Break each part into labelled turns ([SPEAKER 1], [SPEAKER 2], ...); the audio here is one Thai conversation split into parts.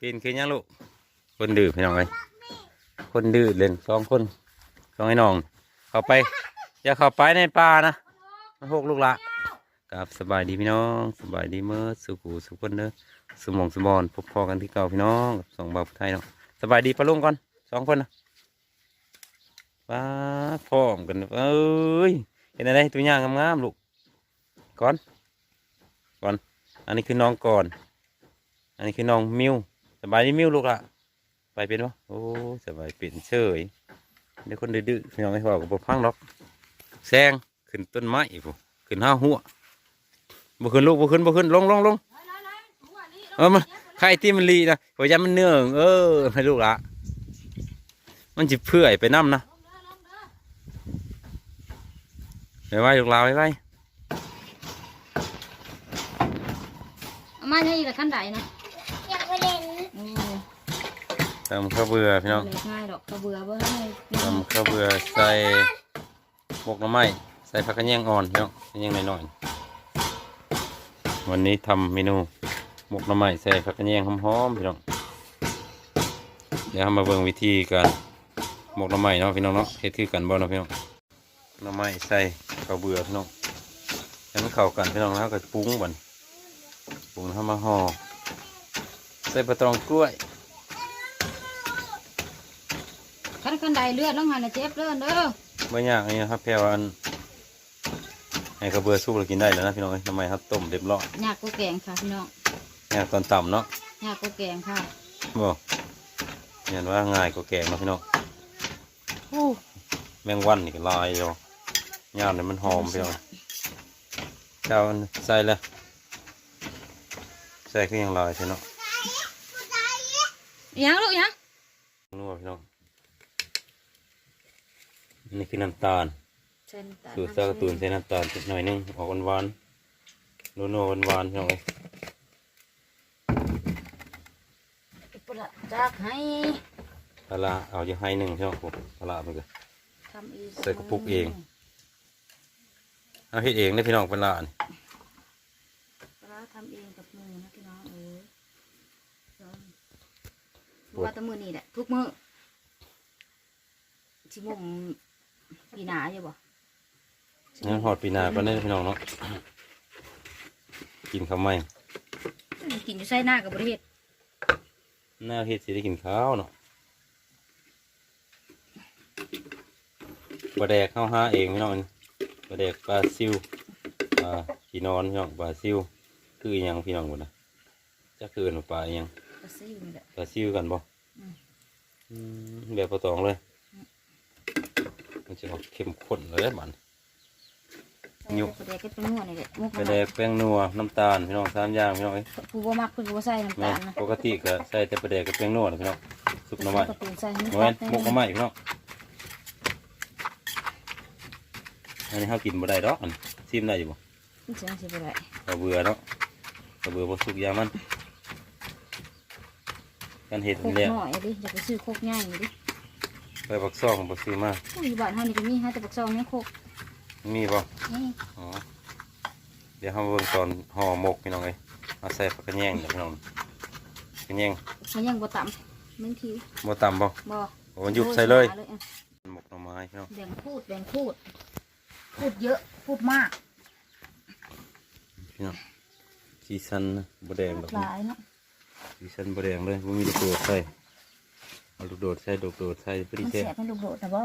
[SPEAKER 1] ปีนขึ้นยังลูกคนดื้อพี่น้องเลยคนดื้อเล่นสองคนสองไอ้น้อง เข้าไป อย่าเข้าไปในป่านะมันหกลูกละกับสบายดีพี่น้องสบายดีเมื่อสุขูสุขคนเด้อสมองสมอนพบพอกันที่เก่าพี่น้องสองบ่าวไทยเนาะสบายดีปะลุงก่อนสองคนนะป้าพร้อมกันเอ้ยเห็นอะไรตัวอย่างงามๆลูกก่อนก่อน อันนี้คือน้องก่อน อันนี้คือน้องมิว สบายดีมิวลูกละไปเป็นปะโอ้สบายเป็นเฉยเดี๋ยวคนดื้อๆพี่น้องไม่พอกับพังหรอกแซงขึ้นต้นไม้ผู้ขึ้นห้าหัวบ่ขึ้นลูกบ่ขึ้นบ่ขึ้นลงลงลงเออมันใครที่มันลีนะหัวใจมันเนื่องเออให้ลูกละมันจะเพื่อยไปน้ำนะไปไว้ลูกลาไว้ไว้
[SPEAKER 2] เอามาให้อีกละขั้นใดนะ
[SPEAKER 3] อยากไปเล่น
[SPEAKER 2] โอ้
[SPEAKER 1] ทำข้าวเบื่อพี่น้อง
[SPEAKER 2] เลยง่ายดอกกระเบือเบื่อให้
[SPEAKER 1] ทำข้าวเบื่อใส่หมกหน้ำไม้ใส่ผักกระเนียงอ่อนพี่น้องกระเนียงหน่อยๆวันนี้ทำเมนูหมกหน้ำไม้ใส่ผักกระเนียงหอมๆพี่น้องเดี๋ยวเรามาเบิ่งวิธีการหมกหน้ำไม้เนาะพี่น้องเนาะเฮ็ดคือกันบ่เนาะพี่น้องหน้ำไม้ใส่ข้าวเบื่อพี่น้องให้มันเข้ากันพี่น้องแล้วก็ปรุงบัดปรุงทำมาห่อใส่ปลาตองกล้วย
[SPEAKER 2] ขั้ นขั้นใดเลือดต้องหันนะเจ็บเลือดเด้อ
[SPEAKER 1] ไม่ยากนี่นะครับแค่วอันให้กระเบือสู้เรากินได้แล้วนะพี่น้องทำไมครับต้มเรียบร้อย
[SPEAKER 2] ยากก็แกงค่ะพี่น้อง
[SPEAKER 1] ยากตอนต่ำเนาะ
[SPEAKER 2] ยากก็แกงค่ะ
[SPEAKER 1] บอกเห็นว่าง่ายกว่าแกงนาะพี่น้องแมงวันนี่ก็ลายอยู่ยามเนี่ยมันหอมพี่น้องเจ้าใส่เลยใส่ขึ้นยังลายใช่เนาะ
[SPEAKER 2] อีหยังลูกยัง
[SPEAKER 1] นัวพี่น้องอั นนี่คือน้ำตาล
[SPEAKER 2] เส้นตาล
[SPEAKER 1] สูตรซากระตูนใส่น้ำตาลนิดหน่อยนึงออกหวานๆนัวๆหวานๆพี่น้องเอ้ย
[SPEAKER 2] ปลาจากให้
[SPEAKER 1] ปลาร้าเอาอยู่ให้หนึ่งใช่ไหมผมปลาร้ามันก็
[SPEAKER 2] ทำเอง
[SPEAKER 1] ใส่กระปุกเองเอาเฮ็ดเองได้อพี่น้องปลาร้านี่
[SPEAKER 2] ปลาทำเองกับมือนะพี่น้องเออว่าแตะมือนี่แหละทุกมือชิมุม ปีหนาอยู่บ่
[SPEAKER 1] งั้นหอดปีหนาก็ได้อพี่น้องเนาะกินข้าวไหม
[SPEAKER 2] กินอยู่ใส่หน้ากับบริเวณ
[SPEAKER 1] หน้าเฮ็ดสิได้กินข้าวเนาะปลาแดกเข้าห้าเองพี่น้องปลาแดกปลาซิวปลาขีนอนพี่น้องปลาซิวคืออหยังพี่น้องหมดนะจะคืออนว่าปลาอหยัง
[SPEAKER 2] กระซิวนี่แหละ
[SPEAKER 1] ปลาซิวกันบ่
[SPEAKER 2] อืม
[SPEAKER 1] อืมแบบประตองเลย มันจะออกเข้มข้นเลยมันยุบ
[SPEAKER 2] กระเดกก็เป็นนวดนี่แหละมุก
[SPEAKER 1] ปลาแดกแป้งนัวน้ำตาลพี่น้องสามอย่างพี่น้องเอ้ย
[SPEAKER 2] ผู้บ่มักผู้บ่ใส่น้ำ
[SPEAKER 1] แม่
[SPEAKER 2] ตาลนะ
[SPEAKER 1] ปกติก็ใส่แต่ปลาแดกกับแป้งนัวนะพี่น้องซุปหน่อไม้
[SPEAKER 2] กระตูนใส่ให้
[SPEAKER 1] โอ้ย
[SPEAKER 2] คั
[SPEAKER 1] หมกหน่อไม้พี่น้องอันนี้เขากินบ่ได้ดอกอันซิมได้อยู่บ่
[SPEAKER 2] มันเสียงสิบ่ได้
[SPEAKER 1] กระเบื่อเนาะกระเบื่อบ่สุกยามันการเห็ด
[SPEAKER 2] โค
[SPEAKER 1] นี่
[SPEAKER 2] ก
[SPEAKER 1] แหละ
[SPEAKER 2] น้อยดิอยากไปซื้อโคกง่ายดิ
[SPEAKER 1] ไปปักซองบ่ซื้อมา
[SPEAKER 2] อุ้ยบ้านเฮานี่ก็มีฮะแต่ปักซองนี่โคก
[SPEAKER 1] มีบ่
[SPEAKER 2] นี่
[SPEAKER 1] อ๋อเดี๋ยวเรามาเบิ่งตอนห่อหมกพี่น้องเอ้ยเอาใส่ผักกระแยงเดี๋ยวพี่น้องกระแยง
[SPEAKER 2] มันยังบ่ต่ำมึงที
[SPEAKER 1] บ่ต่ำบ่
[SPEAKER 2] บ่
[SPEAKER 1] โอ้ยุบใส่เลย
[SPEAKER 2] อาอะ
[SPEAKER 1] หมกหน่อไม้พี่น้อง
[SPEAKER 2] แบ่งพูดแบ่งพูด พูดเยอะพูดมาก
[SPEAKER 1] พี่น้องสีสันนะบ่แดงดอก
[SPEAKER 2] หลายเนาะ
[SPEAKER 1] สีสันบ่แดงเลยบ่มีลูกโดดใส่ เอาลูกโดดใส่ลูกโดดใส่พอดี
[SPEAKER 2] มัน
[SPEAKER 1] แท้
[SPEAKER 2] แสบมันลูกโดดนะบ่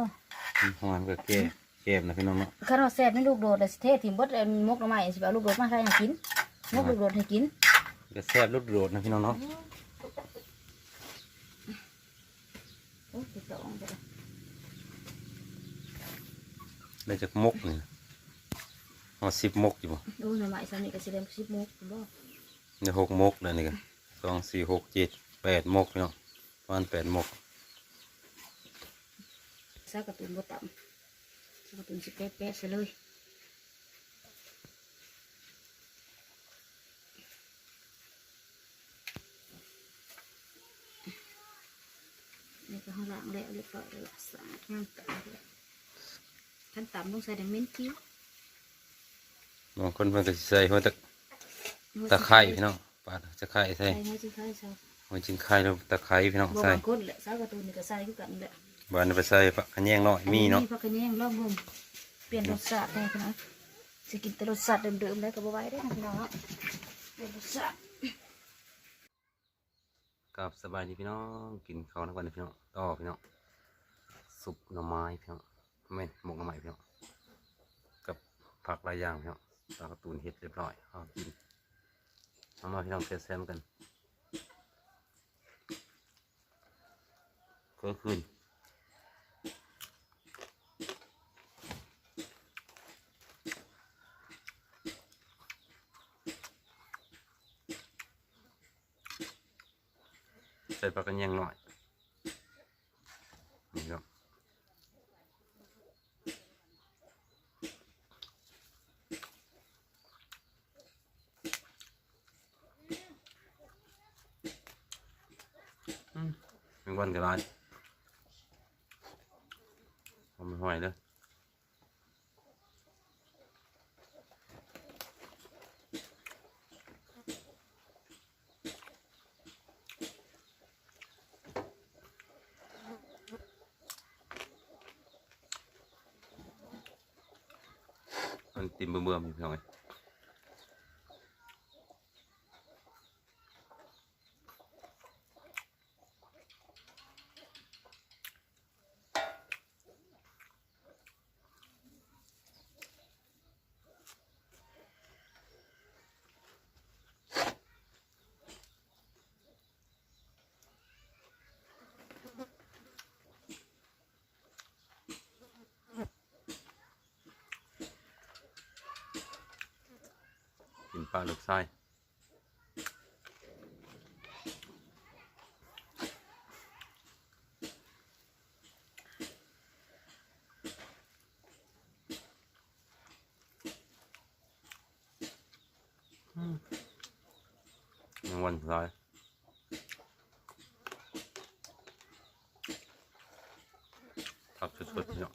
[SPEAKER 1] มันหอมกับแก้แก้มนะพี่น้องเนาะ
[SPEAKER 2] คันว่าแสบมันลูกโดดแต่สิเทถิ่มเบิดเอามกหน่อไม้สิไปเอาลูกโดดมาให้ให้กินมกลูกโดดให้กิน
[SPEAKER 1] ก็แซ่บลูกโดดนะพี่น้องเนาะ
[SPEAKER 2] โอ้ยสิสองเด้อ
[SPEAKER 1] ได้จากมกนี่หอสิบมกอยู่บ่
[SPEAKER 2] ดูหน่อไม้ซะนี่ก็สิได้10มกบ่
[SPEAKER 1] ได้หกมกแล้วนี่ก็สองสี่หกเจ็ดแปดมกพี่น้องประมาณแปดมก
[SPEAKER 2] ซากระตุนบ่ต่ำซากระตุนสิเป๊ะๆซะเลยนี่ก็ห้องล้างแล้วเรียบร้อยแล้วสะอาดงามตาเลยขั้นต่ำต้องใส่ดังเม้นคิ้ว
[SPEAKER 1] บางคนเพิ่นก็สิใส่หัวตะตะไคร้พี่น้องปาดตะไคร้ใส่
[SPEAKER 2] ใส่ให้สิใส่ใส่
[SPEAKER 1] หมันจิงไข่แล้วตะไคร้พี่น้อง
[SPEAKER 2] บ่
[SPEAKER 1] ใส่
[SPEAKER 2] บางคนแหละสาวการ์ตูนนี่ก็ใส่คือกันแหละ
[SPEAKER 1] บ้านเอาไปใส่ผักขะแยงน้อยมีเนาะ
[SPEAKER 2] พักกันแยงลองงมเปลี่ยนรสชาติได้พี่น้องสิกินแต่รสชาติเดิมๆแล้วก็บ่ไหวได้อพี่น้องเนาะเปลี่ยนรสชาติ
[SPEAKER 1] กับสบายดีพี่น้องกินข้าวนักวันนี้พี่น้องต่อพี่น้องสุปหน่อไม้พี่น้องไม่นหมกหน่อไม้พี่น้องกับผักหลายอย่างพี่น้องปลาการะตูนเฮ็ดเรียบร้อยเอากินเอามาพี่น้องแซ่บๆกันก็คืน ส่ปลากระเนียงหน่อยนี่ครับอืมเป็นวันกระไรเอาไม่ไหวเลย มันติมเบื่อๆอยู่พี่น้อง ปลาลูกไส้อืมยังวันสุดท้ายทับสุดๆเนาะ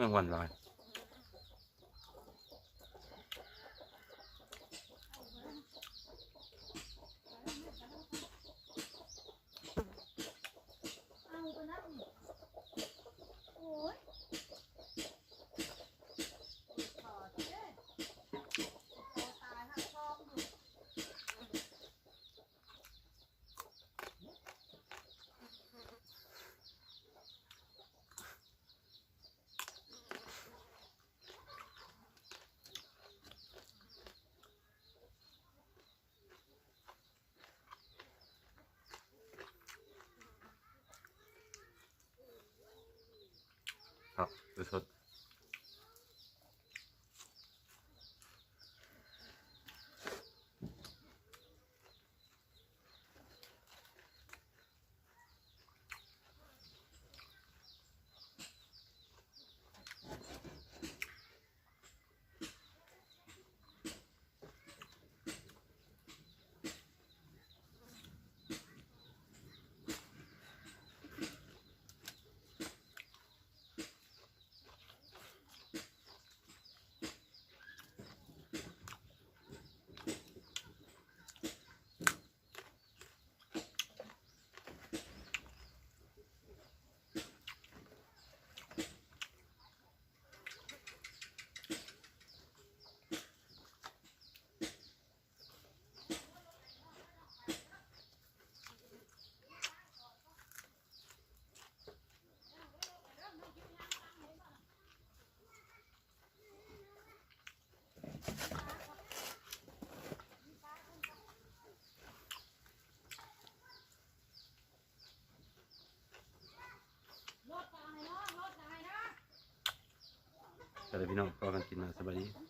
[SPEAKER 1] เมื่อวันลาย แต่พี่น้องก็กันกินมาสบายดี